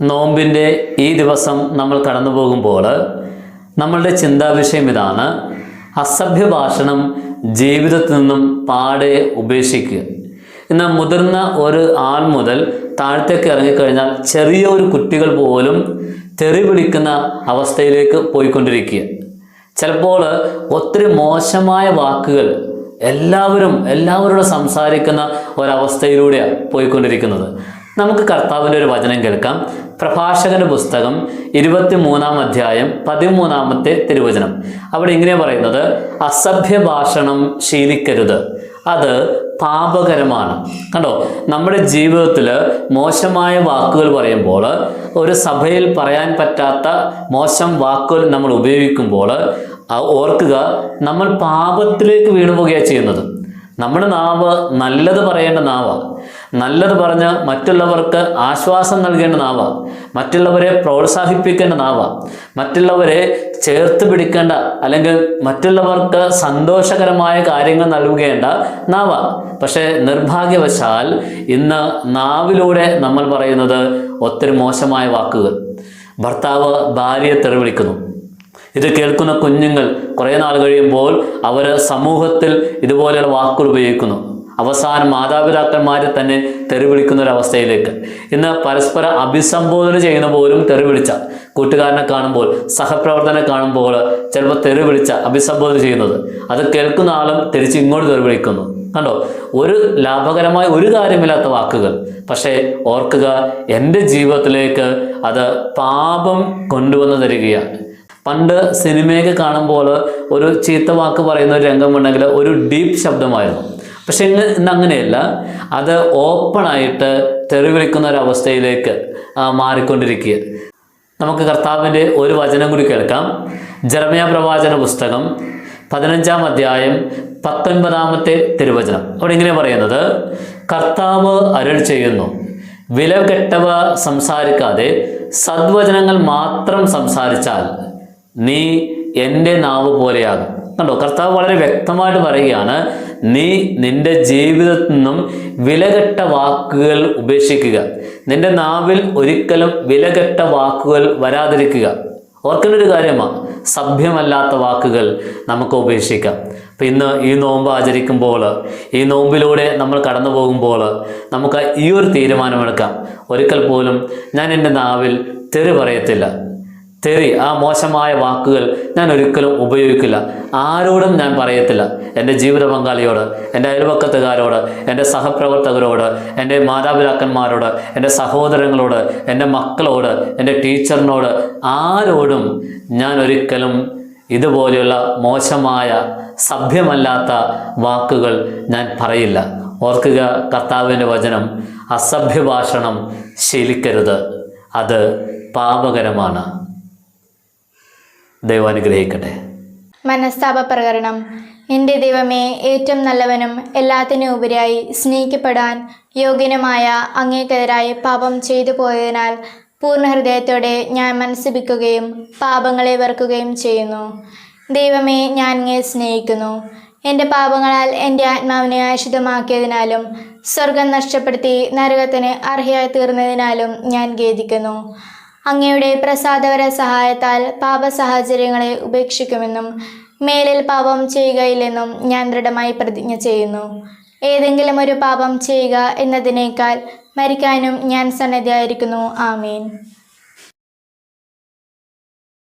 നോമ്പിന്റെ ഈ ദിവസം നമ്മൾ കടന്നു പോകുമ്പോൾ നമ്മളുടെ ചിന്താവിഷയം ഇതാണ്. അസഭ്യ ഭാഷണം ജീവിതത്തിൽ നിന്നും പാടെ ഉപേക്ഷിക്കുക. എന്നാൽ മുതിർന്ന ഒരു ആൾ മുതൽ താഴത്തേക്ക് ഇറങ്ങിക്കഴിഞ്ഞാൽ ചെറിയ ഒരു കുട്ടികൾ പോലും തെറി വിളിക്കുന്ന അവസ്ഥയിലേക്ക് പോയിക്കൊണ്ടിരിക്കുക. ചിലപ്പോൾ ഒത്തിരി മോശമായ വാക്കുകൾ എല്ലാവരും എല്ലാവരോടും സംസാരിക്കുന്ന ഒരവസ്ഥയിലൂടെയാണ് പോയിക്കൊണ്ടിരിക്കുന്നത്. നമുക്ക് കർത്താവിന്റെ ഒരു വചനം കേൾക്കാം. പ്രഭാഷകന്റെ പുസ്തകം ഇരുപത്തി മൂന്നാം അധ്യായം പതിമൂന്നാമത്തെ തിരുവചനം. അവിടെ ഇങ്ങനെ പറയുന്നത് അസഭ്യ ഭാഷണം ശീലിക്കരുത്. അത് പാപകരമാണ്. കണ്ടോ? നമ്മുടെ ജീവിതത്തിൽ മോശമായ വാക്കുകൾ പറയുമ്പോൾ ഒരു സഭയിൽ പറയാൻ പറ്റാത്ത മോശം വാക്കുകൾ നമ്മൾ ഉപയോഗിക്കുമ്പോൾ ഓർക്കുക നമ്മൾ പാപത്തിലേക്ക് വീണുപോകുകയാണ് ചെയ്യുന്നത്. നമ്മുടെ നാവ് നല്ലത് പറയേണ്ട നാവാണ് നല്ലത് പറഞ്ഞ് മറ്റുള്ളവർക്ക് ആശ്വാസം നൽകേണ്ട നാവാണ് മറ്റുള്ളവരെ പ്രോത്സാഹിപ്പിക്കേണ്ട നാവാണ് മറ്റുള്ളവരെ ചേർത്ത് പിടിക്കേണ്ട അല്ലെങ്കിൽ മറ്റുള്ളവർക്ക് സന്തോഷകരമായ കാര്യങ്ങൾ നൽകേണ്ട നാവാണ് പക്ഷേ നിർഭാഗ്യവശാൽ ഇന്ന് നാവിലൂടെ നമ്മൾ പറയുന്നത് ഒത്തിരി മോശമായ വാക്കുകൾ. ഭർത്താവ് ഭാര്യയെ തെറിവിളിക്കുന്നു. ഇത് കേൾക്കുന്ന കുഞ്ഞുങ്ങൾ കുറേ നാൾ കഴിയുമ്പോൾ അവർ സമൂഹത്തിൽ ഇതുപോലെയുള്ള വാക്കുകൾ ഉപയോഗിക്കുന്നു. അവസാനം മാതാപിതാക്കന്മാരെ തന്നെ തെറിവിളിക്കുന്ന ഒരു അവസ്ഥയിലേക്ക് ഇന്ന് പരസ്പര അഭിസംബോധന ചെയ്യുന്ന പോലും തെറിവിളിച്ച കൂട്ടുകാരനെ കാണുമ്പോൾ സഹപ്രവർത്തനെ കാണുമ്പോൾ ചിലപ്പോൾ തെറിവിളിച്ച അഭിസംബോധന ചെയ്യുന്നത്. അത് കേൾക്കുന്ന ആളും തിരിച്ച് ഇങ്ങോട്ട് തെറിവിളിക്കുന്നു കണ്ടോ? ഒരു ലാഭകരമായ ഒരു കാര്യമില്ലാത്ത വാക്കുകൾ. പക്ഷേ ഓർക്കുക എന്റെ ജീവിതത്തിലേക്ക് അത് പാപം കൊണ്ടുവന്ന് തരികയാണ്. പണ്ട് സിനിമയൊക്കെ കാണുമ്പോൾ ഒരു ചീത്ത വാക്ക് പറയുന്ന ഒരു രംഗമുണ്ടെങ്കിൽ ഒരു ഡീപ്പ് ശബ്ദമായിരുന്നു. പക്ഷെ ഇന്ന് ഇന്ന് അങ്ങനെയല്ല. അത് ഓപ്പണായിട്ട് തെറിവിളിക്കുന്ന ഒരു അവസ്ഥയിലേക്ക് മാറിക്കൊണ്ടിരിക്കുക നമുക്ക് കർത്താവിന്റെ ഒരു വചനം കൂടി കേൾക്കാം. ജർമ്മയ പ്രവാചന പുസ്തകം പതിനഞ്ചാം അധ്യായം പത്തൊൻപതാമത്തെ തിരുവചനം. അവിടെ ഇങ്ങനെ പറയുന്നത് കർത്താവ് അരുൾ ചെയ്യുന്നു. വില കെട്ടവ സംസാരിക്കാതെ സദ്വചനങ്ങൾ മാത്രം സംസാരിച്ചാൽ നീ എന്റെ നാവ് പോലെയാകും. കണ്ടോ കർത്താവ് വളരെ വ്യക്തമായിട്ട് പറയുകയാണ് നീ നിന്റെ ജീവിതത്തിൽ നിന്നും വിലകെട്ട വാക്കുകൾ ഉപേക്ഷിക്കുക. നിന്റെ നാവിൽ ഒരിക്കലും വിലകെട്ട വാക്കുകൾ വരാതിരിക്കുക. ഓർക്കേണ്ട ഒരു കാര്യമാണ് സഭ്യമല്ലാത്ത വാക്കുകൾ നമുക്ക് ഉപേക്ഷിക്കാം. അപ്പം ഇന്ന് ഈ നോമ്പ് ആചരിക്കുമ്പോൾ ഈ നോമ്പിലൂടെ നമ്മൾ കടന്നു പോകുമ്പോൾ നമുക്ക് ഈ ഒരു തീരുമാനമെടുക്കാം. ഒരിക്കൽ പോലും ഞാൻ എന്റെ നാവിൽ തെറി പറയത്തില്ല. തെറി ആ മോശമായ വാക്കുകൾ ഞാൻ ഒരിക്കലും ഉപയോഗിക്കില്ല. ആരോടും ഞാൻ പറയത്തില്ല. എന്റെ ജീവിത പങ്കാളിയോട് എന്റെ അയൽപക്കത്തുകാരോട് എന്റെ സഹപ്രവർത്തകരോട് എന്റെ മാതാപിതാക്കന്മാരോട് എന്റെ സഹോദരങ്ങളോട് എന്റെ മക്കളോട് എന്റെ ടീച്ചറിനോട് ആരോടും ഞാൻ ഒരിക്കലും ഇതുപോലെയുള്ള മോശമായ സഭ്യമല്ലാത്ത വാക്കുകൾ ഞാൻ പറയില്ല. ഓർക്കുക കർത്താവിന്റെ വചനം അസഭ്യഭാഷണം ശീലിക്കരുത്. അത് പാപകരമാണ്. ദൈവം അനുഗ്രഹിക്കട്ടെ. മനസ്താപ പ്രകരണം എന്റെ ദൈവമേ ഏറ്റവും നല്ലവനും എല്ലാത്തിനും ഉപരിയായി സ്നേഹിക്കപ്പെടാൻ യോഗ്യനുമായ അങ്ങേക്കെതിരായി പാപം ചെയ്തു പോയതിനാൽ പൂർണ ഹൃദയത്തോടെ ഞാൻ മനസ്സിപ്പിക്കുകയും പാപങ്ങളെ വെറുക്കുകയും ചെയ്യുന്നു. ദൈവമേ ഞാൻ അങ്ങേ സ്നേഹിക്കുന്നു. എന്റെ പാപങ്ങളാൽ എന്റെ ആത്മാവിനെ അശുദ്ധമാക്കിയതിനാലും സ്വർഗം നഷ്ടപ്പെടുത്തി നരകത്തിന് അർഹയായി തീർന്നതിനാലും ഞാൻ ഖേദിക്കുന്നു. അങ്ങയുടെ പ്രസാദവര സഹായത്താൽ പാപ സാഹചര്യങ്ങളെ ഉപേക്ഷിക്കുമെന്നും മേലിൽ പാപം ചെയ്യുകയില്ലെന്നും ഞാൻ ദൃഢമായി പ്രതിജ്ഞ ചെയ്യുന്നു. ഏതെങ്കിലും ഒരു പാപം ചെയ്യുക എന്നതിനേക്കാൾ മരിക്കാനും ഞാൻ സന്നദ്ധയായിരിക്കുന്നു. ആമീൻ.